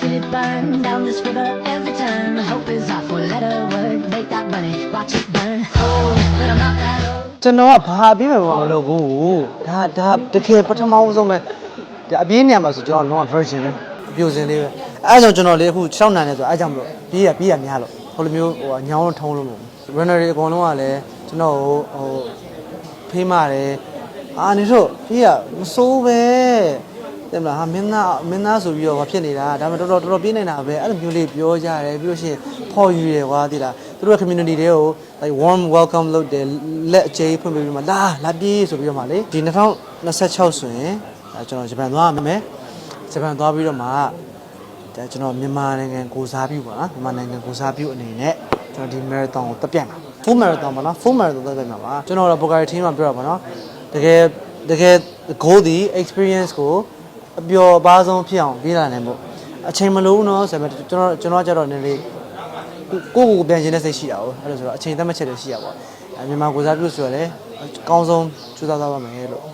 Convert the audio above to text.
feel it burn down this river every turn. Hope is our four-letter word. Make that money, watch it burn. Oh, but I'm not that old. ကျွန်တော်ကဘာအပြင်းပဲမလုပ်ဘူးဒါဒါတကယ်ပထမဆုံးပဲဒါအပြင်းနေရာမှာဆိုကျွန်တော်လုံးဝ version ပဲအပြိုစင်လေးပဲအဲဒါကြောင့်ကျွန်တော်လေးအခု6နိုင်နေဆိုအဲဒါကြောင့်မလို့ပြေးရပြေးရများလို့ဟိုလိုမျိုးဟိုညောင်းလုံးထုံးလို့မဟုတ်ဘူး runner တွေအကုန်လုံးကလည်းကျွန်တော်ကိုဟိုဖေးမာတယ်အာနေတော့ပြေးရမစိုးပဲ တယ်မလားဟာမင်းသားမင်းသားဆိုပြီးတော့ဘာဖြစ်နေတာဒါမှတော်တော်တော်တော်ပြေးနေတာပဲအဲ့လိုမျိုးလေးပြောကြတယ်ပြီးလို့ရှိရင်ဖော်ယူတယ်ကွာသိလားသူတို့ရဲ့ community တွေကို like warm welcome လုပ်တယ်လက်အကျိဖွင့်ပေးပြီးမှလာလာပြေးဆိုပြီးတော့မှလေဒီ2026ဆိုရင်အဲကျွန်တော်ဂျပန်သွားရမယ်ဂျပန်သွားပြီးတော့မှဒါကျွန်တော်မြန်မာနိုင်ငံကိုစားပြုပါနော်မြန်မာနိုင်ငံကိုစားပြုအနေနဲ့ကျွန်တော်ဒီ marathon ကိုတက်ပြတ်မှာ full marathon ပါနော် full marathon တက်ပြတ်မှာပါကျွန်တော်တော့ Bogari team မှာပြောတာပါနော်တကယ်တကယ် goal ဒီ experience ကို အပျော်ပါဆုံးဖြစ်အောင်ပြေးလာနိုင်ဖို့အချိန်မလိုဘူးနော်ဆိုပေမဲ့ကျွန်တော်ကျွန်တော်ကြတော့နည်းနည်းကိုကိုကိုပြန်ခြင်းတဲ့စိတ်ရှိတာ哦အဲ့လိုဆိုတော့အချိန်သက်မှတ်ချက်တွေရှိရပါဘောအဲမြန်မာကိုစားပြုဆိုရလဲအကောင်းဆုံးကြိုးစားသွားပါမယ်လို့